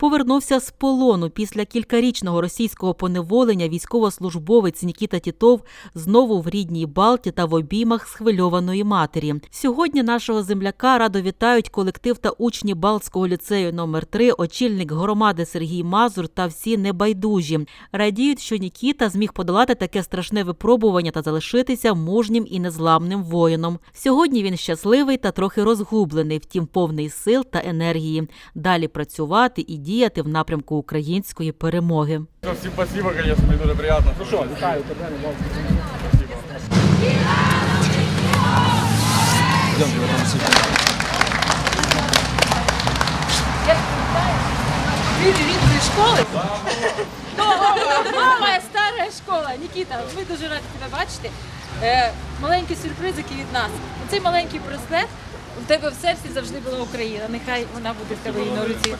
Повернувся з полону після кількарічного російського поневолення. Військовослужбовець Нікіта Тітов знову в рідній Балті та в обіймах схвильованої матері. Сьогодні нашого земляка радо вітають колектив та учні Балтського ліцею номер 3 очільник громади Сергій Мазур та всі небайдужі. Радіють, що Нікіта зміг подолати таке страшне випробування та залишитися мужнім і незламним воїном. Сьогодні він щасливий та трохи розгублений, втім повний сил та енергії. Далі працювати і діяти в напрямку української перемоги. Ну, Всем спасибо, конечно, мне дуже приятно. Ну что, вітаю тебе, рідної школи. Моя стара школа. Нікіта, ми дуже раді тебе бачити. Е, маленькі сюрпризики від нас. Цей маленький браслет в тебе в серці завжди була Україна. Нехай вона буде в тебе і на руці.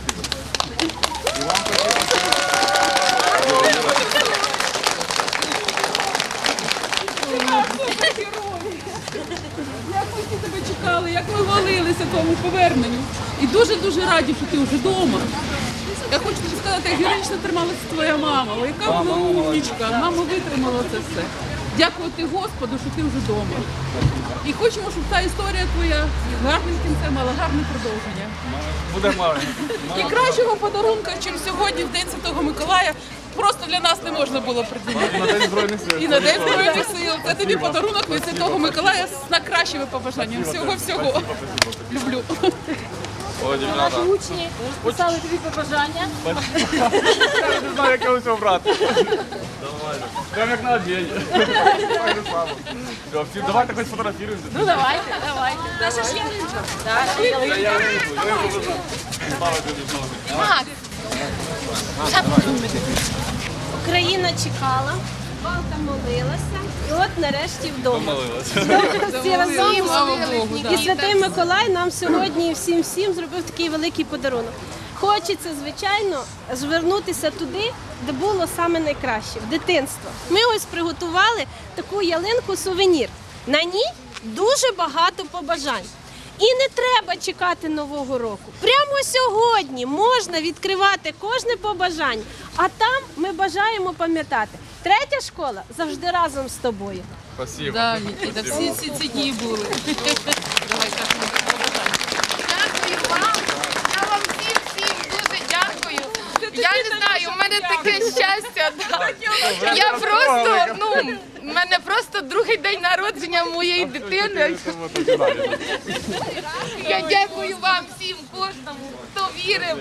Як ми всі тебе чекали, як ми молилися тому поверненню. І дуже-дуже раді, що ти вже вдома. Я хочу тобі сказати, як героїчно трималася твоя мама. Яка вона умнічка. Мама витримала це все. Дякувати Господу, що ти вже вдома. І хочемо, щоб та історія твоя з гарним кінцем мала гарне продовження. Буде мало. І кращого подарунка, чим сьогодні, в День Святого Миколая, просто для нас не можна було приділяти. На День Збройних сил. І на День Збройних сил. Це тобі подарунок від Святого Миколая з найкращими побажаннями. Всього всього. Люблю. О, Наші учні писали тобі побажання. Я не знаю, як його брати. Нормально. Прям як на. Все, Давайте хоч сфотографіруємося. Ну давайте, давайте. Наша ж ялинка. Наша ялинка. Я вийду, я вийду. Ставити від ноги. Макс, Україна чекала, Балта молилася, і от нарешті вдома. Помолилася. Всі разом і Святий Миколай нам сьогодні всім всім зробив такий великий подарунок. Хочеться, звичайно, звернутися туди, де було саме найкраще в дитинство. Ми ось приготували таку ялинку сувенір. На ній дуже багато побажань. І не треба чекати нового року. Прямо сьогодні можна відкривати кожне побажання. А там ми бажаємо пам'ятати. Третя школа завжди разом з тобою. Спасибо. Да, всі ці дні були. Давай, Катя. Дякую вам. Я вам всім всім дуже дякую. Я не знаю, у мене таке щастя. да. Я просто, ну, в мене просто другий день народження моєї дитини. Я дякую вам всім, кожному, хто вірив,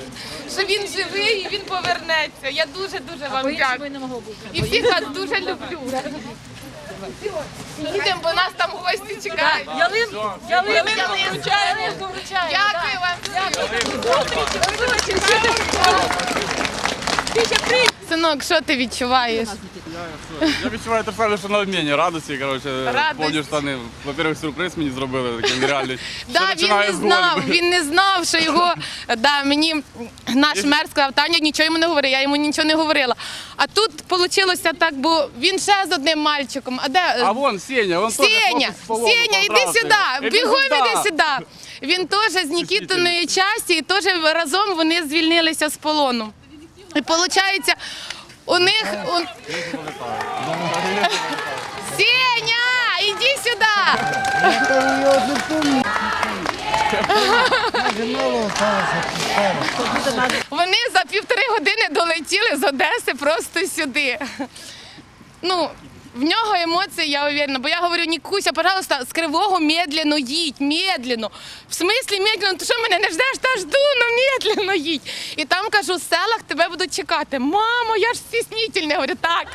що він живий і він повернеться. Я дуже дуже вам дякую. і всіх вас дуже люблю. Їдемо, бо нас там гості чекають. Ялинку, вручаємо. Дякую вам. Синок, що ти відчуваєш? Я відчуваю те саме, що на обміні радості, коротше, Радості. повні штани. Во-первых, сюрприз мені зробили, такий нереальний. Да, Все він починає не з знав, він не знав, що його да, мені наш мер сказав, Таня, нічого йому не говори, я йому нічого не говорила. А тут вийшло так, бо він ще з одним мальчиком. А де А вон Сеня, вон теж Сеня, хлопець з полону Сеня, іди сюди, бігом іди сюди. Він теж з Нікітиної часті, і теж разом вони звільнилися з полону. І виходить, у них. У... Сеня, іди сюди. Вони за півтори години долетіли з Одеси просто сюди. Ну, в нього емоції, я уверена, бо я говорю, Нікуся, пожалуйста, з кривого медленно їдь, медленно. В смислі медленно, ти що мене не ждеш, та жду, ну медленно їдь. І там кажу, в селах тебе будуть чекати. Мамо, я ж стіснительна. Говорю, так.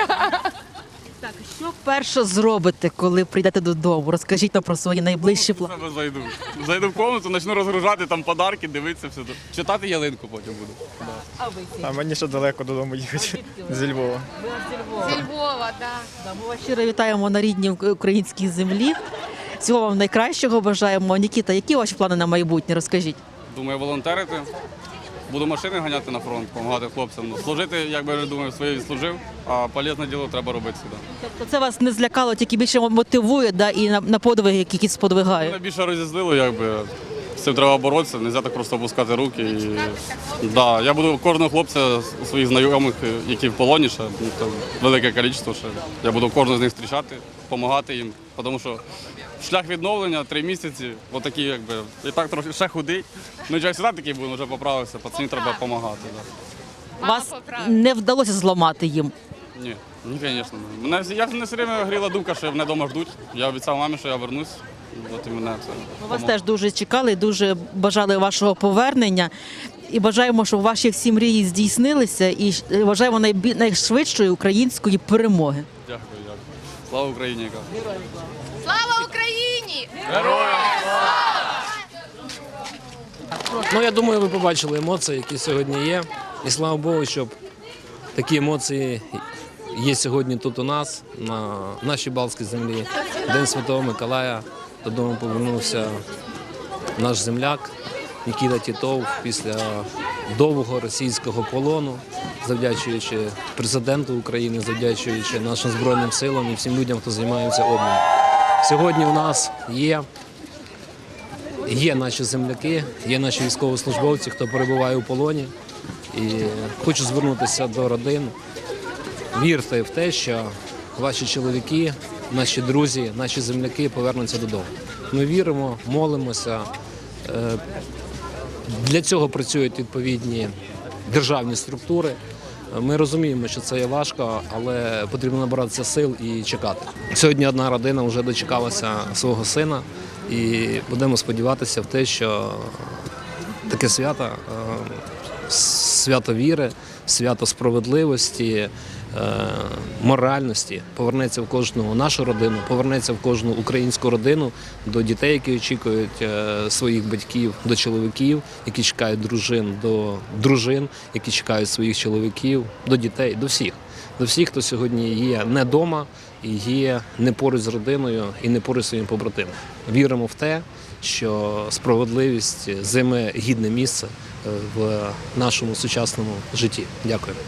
Що перше зробите, коли прийдете додому? Розкажіть нам про свої найближчі плани. себе зайду. Зайду в комнату, почну розгружати там подарки, дивитися все. Читати ялинку потім буду. А мені ще далеко додому їхати зі Львова. Зі Львова, так. Да, Ми вас щиро вітаємо на рідній українській землі. Всього вам найкращого бажаємо. Нікіта, які ваші плани на майбутнє? Розкажіть. Думаю, волонтерити. Буду машини ганяти на фронт, допомагати хлопцям. Ну, служити, як би я думаю, своє відслужив, а полезне діло треба робити сюди. Тобто це вас не злякало, тільки більше мотивує да, і на, на подвиги, які Мене більше розізлило, якби з цим треба боротися, не можна так просто опускати руки. І, да, я буду кожного хлопця, своїх знайомих, які в полоні, ще, ну, велике кількість, ще. я буду кожного з них зустрічати, допомагати їм, тому що шлях відновлення три місяці, отакі, якби, і так трохи ще худий. Ну, я завжди такий був, вже поправився, пацані треба допомагати. Да. Вас не вдалося зламати їм. Ні, ні, звісно. Мене всі- я не все время гріла думка, що мене вдома ждуть. Я обіцяв мамі, що я вернусь. От і мене це. Ми вас теж дуже чекали, дуже бажали вашого повернення. І бажаємо, щоб ваші всі мрії здійснилися, і е, бажаємо найбі- найшвидшої української перемоги. Дякую, дякую. Слава Україні! яка. Слава Ну, я думаю, ви побачили емоції, які сьогодні є. І слава Богу, щоб такі емоції є сьогодні тут у нас, на нашій Балтській землі. День Святого Миколая. Додому повернувся наш земляк Нікіта Тітов після довгого російського полону, завдячуючи президенту України, завдячуючи нашим Збройним силам і всім людям, хто займається обміном. Сьогодні у нас є Є наші земляки, є наші військовослужбовці, хто перебуває у полоні. І хочу звернутися до родин. Вірте в те, що ваші чоловіки, наші друзі, наші земляки повернуться додому. Ми віримо, молимося. Е, Для цього працюють відповідні державні структури. Ми розуміємо, що це є важко, але потрібно набиратися сил і чекати. Сьогодні одна родина вже дочекалася свого сина, і будемо сподіватися в те, що таке свято, е, свято віри, свято справедливості, моральності повернеться в кожну нашу родину, повернеться в кожну українську родину до дітей, які очікують е, своїх батьків, до чоловіків, які чекають дружин, до дружин, які чекають своїх чоловіків, до дітей, до всіх. До всіх, хто сьогодні є не вдома і є не поруч з родиною і не поруч своїм побратимом. Віримо в те, що справедливість займе гідне місце е, в нашому сучасному житті. Дякую.